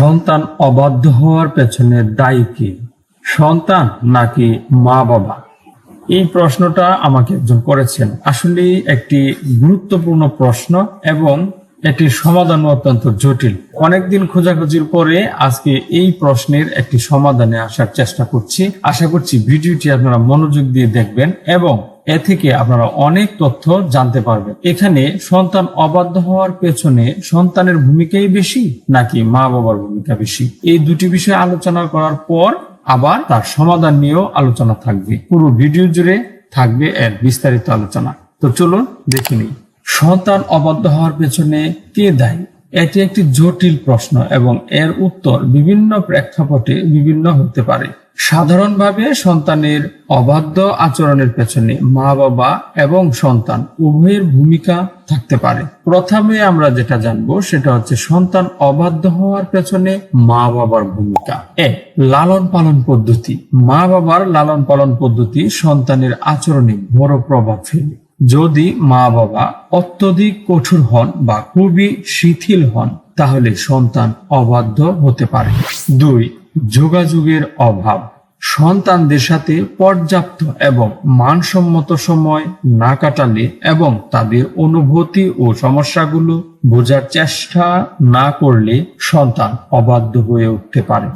সন্তান অবাধ্য হওয়ার পেছনে দায়ী কি? সন্তান নাকি মা বাবা এই প্রশ্নটা আমাকে একজন করেছেন। আসলে একটি গুরুত্বপূর্ণ প্রশ্ন এবং এটির সমাধান অত্যন্ত জটিল। অনেকদিন খোঁজাখুঁজির পরে আজকে এই প্রশ্নের একটি সমাধানে আসার চেষ্টা করছি। আশা করছি ভিডিওটি আপনারা মনোযোগ দিয়ে দেখবেন এবং এ থেকে আপনারা অনেক তথ্য জানতে পারবেন। এখানে সন্তান অবাধ্য হওয়ার পেছনে সন্তানের ভূমিকাই বেশি নাকি মা বাবার ভূমিকা বেশি? এই দুটি বিষয় আলোচনা করার পর আবার তার সমাধান নিয়েও আলোচনা থাকবে। পুরো ভিডিও জুড়ে থাকবে এর বিস্তারিত আলোচনা। তো চলুন দেখে নিই। সন্তান অবাধ্য হওয়ার পেছনে কে দায়ী? এটি একটি জটিল প্রশ্ন এবং এর উত্তর বিভিন্ন প্রেক্ষাপটে বিভিন্ন হতে পারে। সাধারণভাবে সন্তানের অবাধ্য আচরণের পেছনে মা, বাবা এবং সন্তান উভয়ের ভূমিকা থাকতে পারে। প্রথমে আমরা যেটা জানব সেটা হচ্ছে সন্তান অবাধ্য হওয়ার পেছনে মা, বাবার ভূমিকা। এক লালন পালন পদ্ধতি। মা, বাবার লালন পালন পদ্ধতি সন্তানের আচরণে বড় প্রভাব ফেলে। যদি মা, বাবা অত্যধিক কঠোর হন বা খুবই শিথিল হন, তাহলে সন্তান অবাধ্য হতে পারে। দুই যোগাযোগের অভাব। সন্তানদের সাথে পর্যাপ্ত এবং মানসম্মত সময় না কাটালে এবং তাদের অনুভূতি ও সমস্যাগুলো বোঝার চেষ্টা না করলে সন্তান অবাধ্য হয়ে উঠতে পারে।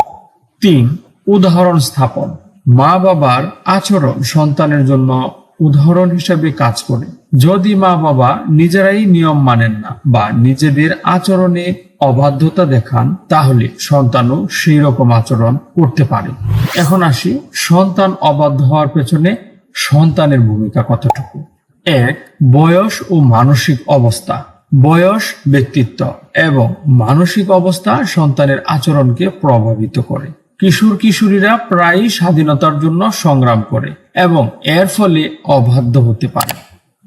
তিন, উদাহরণ স্থাপন। মা বাবার আচরণ সন্তানের জন্য উদাহরণ হিসেবে কাজ করে। যদি মা বাবা নিজেরাই নিয়ম মানেন না বা নিজেদের আচরণে অবাধ্যতা দেখান, তাহলে সন্তানও সেই রকম আচরণ করতে পারে। এখন আসি সন্তান অবাধ্য হওয়ার পেছনে সন্তানের ভূমিকা কতটুকু? এক, বয়স ও মানসিক অবস্থা। বয়স, ব্যক্তিত্ব এবং মানসিক অবস্থা সন্তানের আচরণকে প্রভাবিত করে। কিশোর কিশোরীরা প্রায়ই স্বাধীনতার জন্য সংগ্রাম করে এবং এর ফলে অবাধ্য হতে পারে।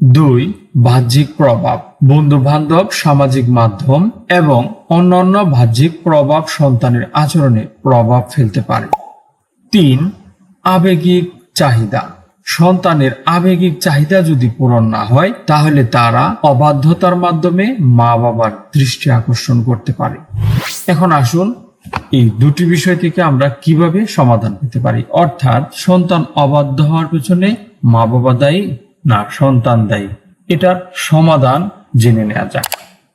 দুই, বাহ্যিক প্রভাব। বন্ধু বান্ধব সামাজিক মাধ্যম এবং অন্যান্য বাহ্যিক প্রভাব সন্তানের আচরণে প্রভাব ফেলতে পারে। তিন, আবেগিক চাহিদা। সন্তানের আবেগিক চাহিদা যদি পূরণ না হয়, তাহলে তারা অবাধ্যতার মাধ্যমে মা বাবার দৃষ্টি আকর্ষণ করতে পারে। এখন আসুন এই দুটি বিষয় থেকে আমরা কীভাবে সমাধান পেতে পারি? অর্থাৎ সন্তান অবাধ্য হওয়ার পেছনে মা বাবা দায়ী না সন্তান দায়ী? এটার সমাধান জেনে নেওয়া যাক।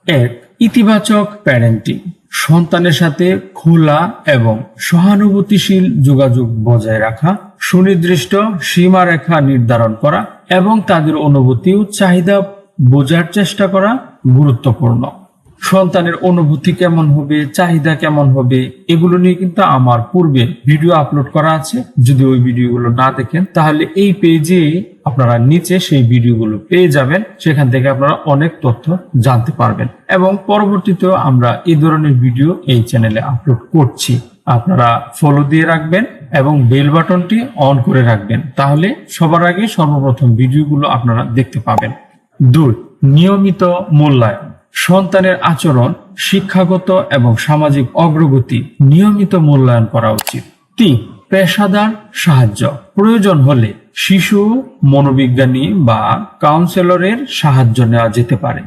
এক, ইতিবাচক প্যারেন্টিং সন্তানের সাথে খোলা এবং সহানুভূতিশীল যোগাযোগ বজায় রাখা, সুনির্দিষ্ট সীমারেখা নির্ধারণ করা এবং তাদের অনুভূতি ও চাহিদা বোঝার চেষ্টা করা গুরুত্বপূর্ণ। সন্তানের অনুভূতি কেমন হবে, চাহিদা কেমন হবে, এগুলো নিয়ে কিন্তু আমার পূর্বে ভিডিও আপলোড করা আছে। যদি ওই ভিডিওগুলো না দেখেন, তাহলে এই পেজে আপনারা নিচে সেই ভিডিওগুলো পেয়ে যাবেন, সেখান থেকে আপনারা অনেক তথ্য জানতে পারবেন। এবং পরবর্তীতেও আমরা এই ধরনের ভিডিও এই চ্যানেলে আপলোড করছি। আপনারা ফলো দিয়ে রাখবেন এবং বেল বাটনটি অন করে রাখবেন। তাহলে সবার আগে সর্বপ্রথম ভিডিওগুলো আপনারা দেখতে পাবেন। দুই, নিয়মিত মূল্যায়ন সন্তানের আচরণ, শিক্ষাগত এবং সামাজিক অগ্রগতি নিয়মিত মূল্যায়ন করা উচিত। তিন, পেশাদার সাহায্য। প্রয়োজন হলে শিশু মনোবিজ্ঞানী বা কাউন্সিলরের সাহায্য নেওয়া যেতে পারে।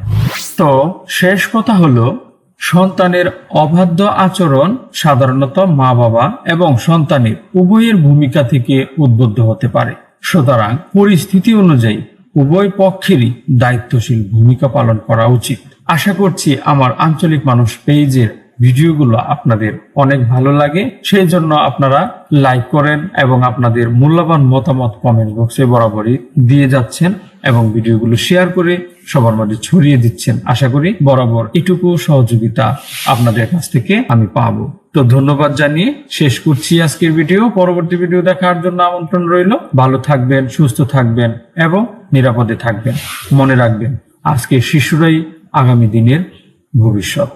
তো শেষ কথা হলো, সন্তানের অবাধ্য আচরণ সাধারণত মা বাবা এবং সন্তানের উভয়ের ভূমিকা থেকে উদ্বুদ্ধ হতে পারে। সুতরাং পরিস্থিতি অনুযায়ী উভয় পক্ষেরই দায়িত্বশীল ভূমিকা পালন করা উচিত। আশা করছি আমার আঞ্চলিক মানুষ পেজের ভিডিওগুলো আপনাদের অনেক ভালো লাগে, সেই জন্য আপনারা লাইক করেন এবং আপনাদের মূল্যবান মতামত কমেন্ট বক্সে বরাবরই দিয়ে যাচ্ছেন এবং ভিডিওগুলো শেয়ার করে সবার মাঝে ছড়িয়ে দিচ্ছেন। আশা করি বরাবর এটুকু সহযোগিতা আপনাদের কাছ থেকে আমি পাবো। তো ধন্যবাদ জানিয়ে শেষ করছি আজকের ভিডিও। পরবর্তী ভিডিও দেখার জন্য আমন্ত্রণ রইল। ভালো থাকবেন, সুস্থ থাকবেন এবং নিরাপদে থাকবেন। মনে রাখবেন আজকে শিশুরাই আগামী দিনের ভবিষ্যৎ।